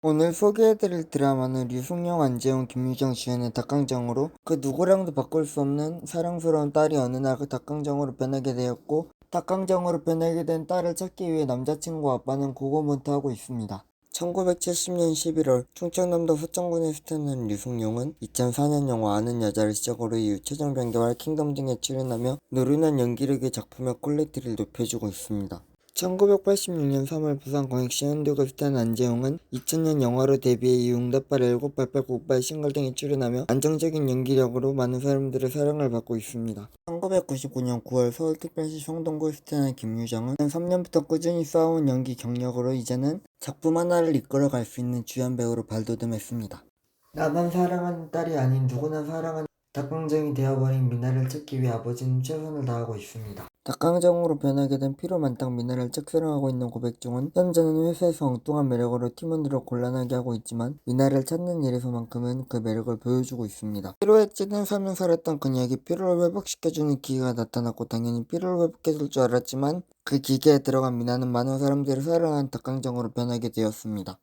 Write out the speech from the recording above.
오늘 소개해드릴 드라마는 류승룡, 안재훈, 김유정 주연의 닭강정으로 그 누구랑도 바꿀 수 없는 사랑스러운 딸이 어느 날 그 닭강정으로 변하게 되었고 닭강정으로 변하게 된 딸을 찾기 위해 남자친구 아빠는 고군분투하고 있습니다. 1970년 11월 충청남도 서천군에서 태어난 류승룡은 2004년 영화 아는 여자를 시작으로 이후 최종 변개와 킹덤 등에 출연하며 노련한 연기력의 작품의 퀄리티를 높여주고 있습니다. 1986년 3월 부산 광역시 현대구에서 태어난 안재홍은 2000년 영화로 데뷔해 이후 응답발 1988 국발 싱글 등에 출연하며 안정적인 연기력으로 많은 사람들의 사랑을 받고 있습니다. 1999년 9월 서울특별시 성동구에서 태어난 김유정은 3년부터 꾸준히 쌓아온 연기 경력으로 이제는 작품 하나를 이끌어갈 수 있는 주연 배우로 발돋움했습니다. 나만 사랑하는 딸이 아닌 누구나 사랑하는 닭강정이 되어버린 미나를 찾기 위해 아버지는 최선을 다하고 있습니다. 닭강정으로 변하게 된 피로만땅 미나를 짝사랑하고 있는 고백중은 현재는 회사에서 엉뚱한 매력으로 팀원들을 곤란하게 하고 있지만 미나를 찾는 일에서만큼은 그 매력을 보여주고 있습니다. 피로에 찌든 삶을 살았던 그녀에게 피로를 회복시켜주는 기계가 나타났고 당연히 피로를 회복해줄 줄 알았지만 그 기계에 들어간 미나는 많은 사람들을 사랑하는 닭강정으로 변하게 되었습니다.